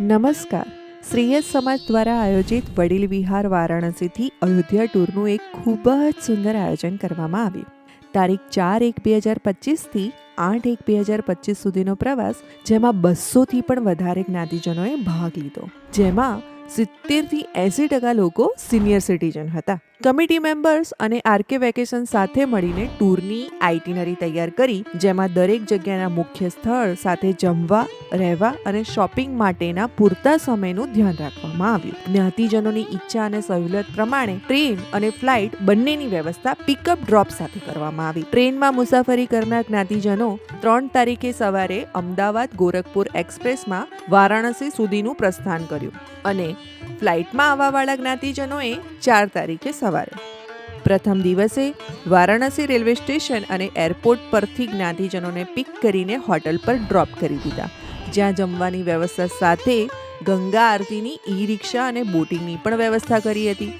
નમસ્કાર. શ્રેયસ સમાજ દ્વારા આયોજિત વડીલ વિહાર વારાણસીથી અયોધ્યા ટૂરનું એક ખૂબ જ સુંદર આયોજન કરવામાં આવ્યું. તારીખ ચાર એક બે હજાર પચીસથી આઠ એક બે હજાર પચીસ સુધીનો પ્રવાસ, જેમાં બસોથી પણ વધારે જ્ઞાતિજનોએ ભાગ લીધો. જેમાં સિત્તેરથી એંસી ટકા લોકો સિનિયર સિટીઝન હતા. કમિટી મેમ્બર્સ અને આરકે વેકેશન સાથે મળીને ટૂરની આઇટિનરી તૈયાર કરી, જેમાં દરેક જગ્યાના મુખ્ય સ્થળ સાથે જમવા, રહેવા અને શોપિંગ માટેના પૂરતા સમયનું ધ્યાન રાખવામાં આવ્યું. જ્ઞાતિજનોની ઈચ્છા અને સહુલિયત પ્રમાણે ટ્રેન અને ફ્લાઇટ બંનેની વ્યવસ્થા પિકઅપ ડ્રોપ સાથે કરવામાં આવી. ટ્રેનમાં મુસાફરી કરનાર જ્ઞાતિજનો ત્રણ તારીખે સવારે અમદાવાદ ગોરખપુર એક્સપ્રેસમાં વારાણસી સુધીનું પ્રસ્થાન કર્યું અને ફ્લાઇટમાં આવવાવાળા જ્ઞાતિજનોએ ચાર તારીખે સવારે. પ્રથમ દિવસે વારાણસી રેલવે સ્ટેશન અને એરપોર્ટ પરથી જ્ઞાતિજનોને પિક કરીને હોટલ પર ડ્રોપ કરી દીધા. જ્યાં જમવાની વ્યવસ્થા સાથે ગંગા આરતીની ઈ રિક્ષા અને બોટિંગની પણ વ્યવસ્થા કરી હતી.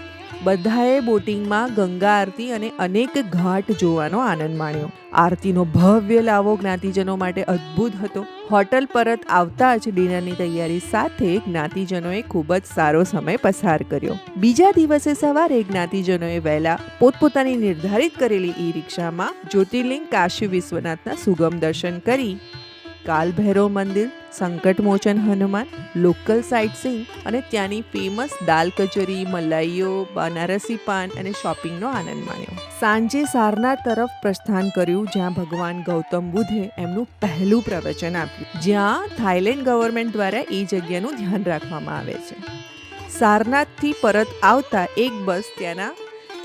બધાએ બોટિંગમાં ગંગા આરતી અને અનેક ઘાટ જોવાનો આનંદ માણ્યો. આરતીનો ભવ્ય લાવો જ્ઞાતિજનો માટે અદ્ભુત હતો. હોટલ પરત આવતા જ ડિનરની તૈયારી સાથે જ્ઞાતિજનોએ ખૂબ જ સારો સમય પસાર કર્યો. બીજા દિવસે સવારે જ્ઞાતિજનોએ વહેલા પોતપોતાની નિર્ધારિત કરેલી ઈ રિક્ષામાં જ્યોતિર્લિંગ કાશી વિશ્વનાથના સુગમ દર્શન કરી કાલ ભૈરવ મંદિર, Sankatmochan Hanuman, local sightseeing અને ત્યાંની ફેમસ દાલ કચોરી, મલાઈઓ, બનારસી પાન અને શોપિંગનો આનંદ માણ્યો. સાંજે સારનાથ તરફ પ્રસ્થાન કર્યું, જ્યાં ભગવાન ગૌતમ બુદ્ધે એમનું પહેલું પ્રવચન આપ્યું. જ્યાં થાઈલેન્ડ ગવર્મેન્ટ દ્વારા એ જગ્યાનું ધ્યાન રાખવામાં આવે છે. સારનાથથી પરત આવતા એક બસ ત્યાંના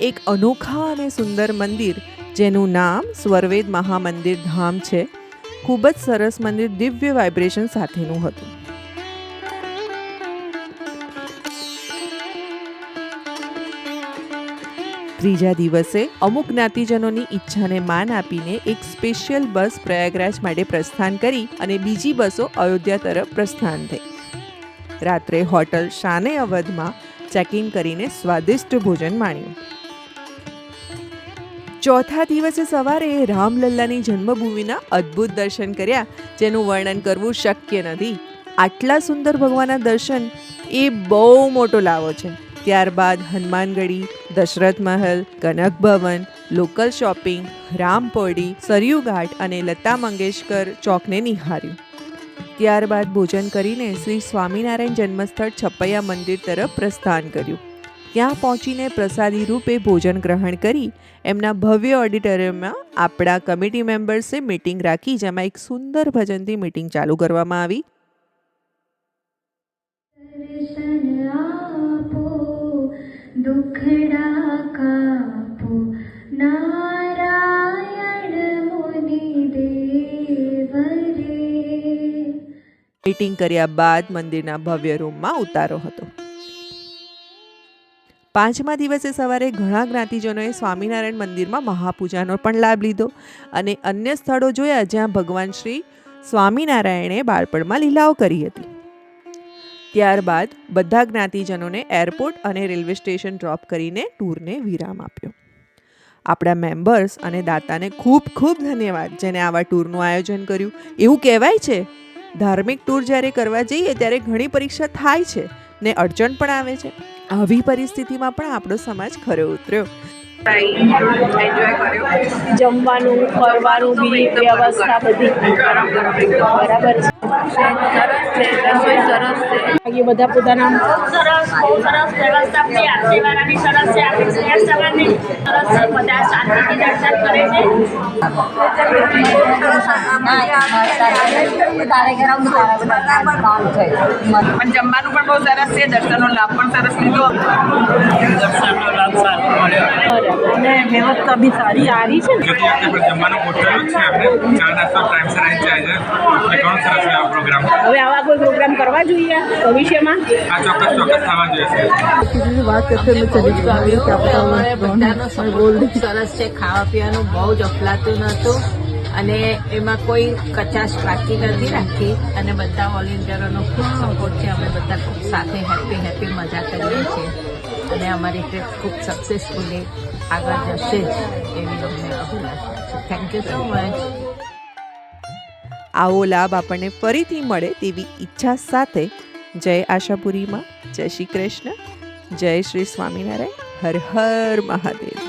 એક અનોખા અને સુંદર મંદિર, જેનું નામ સ્વરવેદ મહામંદિર ધામ છે. ખૂબ જ સરસ મંદિર દિવ્ય વાઇબ્રેશન સાથેનું હતું. ત્રીજા દિવસે અમુક જ્ઞાતિજનોની ઈચ્છાને માન આપીને એક સ્પેશિયલ બસ પ્રયાગરાજ માટે પ્રસ્થાન કરી અને બીજી બસો અયોધ્યા તરફ પ્રસ્થાન થઈ. રાત્રે હોટલ શાને અવધમાં ચેક ઇન કરીને સ્વાદિષ્ટ ભોજન માણ્યું. ચોથા દિવસે સવારે રામલલ્લાની જન્મભૂમિના અદ્ભુત દર્શન કર્યા, જેનું વર્ણન કરવું શક્ય નથી. આટલા સુંદર ભગવાનના દર્શન એ બહુ મોટો લાવો છે. ત્યારબાદ હનુમાનગઢી, દશરથ મહલ, કનક ભવન, લોકલ શોપિંગ રામપોડી સરયુ ઘાટ અને લતા મંગેશકર ચોકને નિહાર્યું. ત્યારબાદ ભોજન કરીને શ્રી સ્વામિનારાયણ જન્મસ્થળ છપૈયા મંદિર તરફ પ્રસ્થાન કર્યું. ત્યાં પહોંચીને પ્રસાદી રૂપે ભોજન ગ્રહણ કરી એમના ભવ્ય ઓડિટોરિયમમાં આપણા કમિટી મેમ્બર્સે મીટિંગ રાખી જેમાં એક સુંદર ભજનથી મીટિંગ ચાલુ કરવામાં આવી. દુખડા કાપો નારાયણ મુનિ દેવ મીટિંગ કર્યા બાદ મંદિરના ભવ્ય રૂમમાં ઉતારો હતો. પાંચમા દિવસે સવારે ઘણા જ્ઞાતિજનોએ સ્વામિનારાયણ મંદિરમાં મહાપૂજાનો પણ લાભ લીધો અને અન્ય સ્થળો જોયા જ્યાં ભગવાન શ્રી સ્વામિનારાયણે બાળપણમાં લીલાઓ કરી હતી. ત્યારબાદ બધા જ્ઞાતિજનોને એરપોર્ટ અને રેલવે સ્ટેશન ડ્રોપ કરીને ટૂરને વિરામ આપ્યો. આપણા મેમ્બર્સ અને દાતાને ખૂબ ખૂબ ધન્યવાદ જેને આવા ટૂરનું આયોજન કર્યું. એવું કહેવાય છે, ધાર્મિક ટૂર જ્યારે કરવા જઈએ ત્યારે ઘણી પરીક્ષા થાય છે ને અડચણ પણ આવે છે. આવી પરિસ્થિતિમાં પણ આપણો સમાજ ખરો ઉતર્યો. જમવાનું ફરવાનું બી વ્યવસ્થા બધી. બરાબર છે. સરસ છે રસોઈ સરસ છે બાકી બધા પોતાના બહુ સરસ વ્યવસ્થા બી આરતી વાળાની સરસ છે આપણી સ્નેહ સભાની સરસ છે બધા શાંતિથી દર્શન કરે છે પણ જમવાનું પણ બહુ સરસ છે દર્શનનો લાભ પણ સરસ લીધો. બરાબર અને વ્યવસ્થા બી સારી જમવાનું ગોઠવેલું છે આપણે. ચા નાસ્તો ટાઈમસર આવી જાય છે. એટલે ઘણો સરસ છે આ પ્રોગ્રામ હવે આવા કોઈ પ્રોગ્રામ કરવા જોઈએ ભવિષ્યમાં? આ ચોક્કસ ચોક્કસ થવા જોઈએ અમારે બધાનો સપોર્ટ સરસ છે. ખાવા પીવાનું બહુ જ અફલાતું નહોતું. અને એમાં કોઈ કચાશ બાકી નથી રાખી. અને બધા વોલેન્ટિયરોનો ખૂબ સપોર્ટ છે. અમે બધા ખૂબ સાથે હેપી હેપી મજા કરીએ છીએ. અને અમારી ટ્રીપ ખૂબ સક્સેસફુલી આગળ જશે એવી અમને અભિલાષા છે. થેન્ક યુ સો મચ આવો લાભ આપણને ફરીથી મળે તેવી ઈચ્છા સાથે જય આશાપુરીમાં, જય શ્રી કૃષ્ણ, જય શ્રી સ્વામિનારાયણ, હર હર મહાદેવ.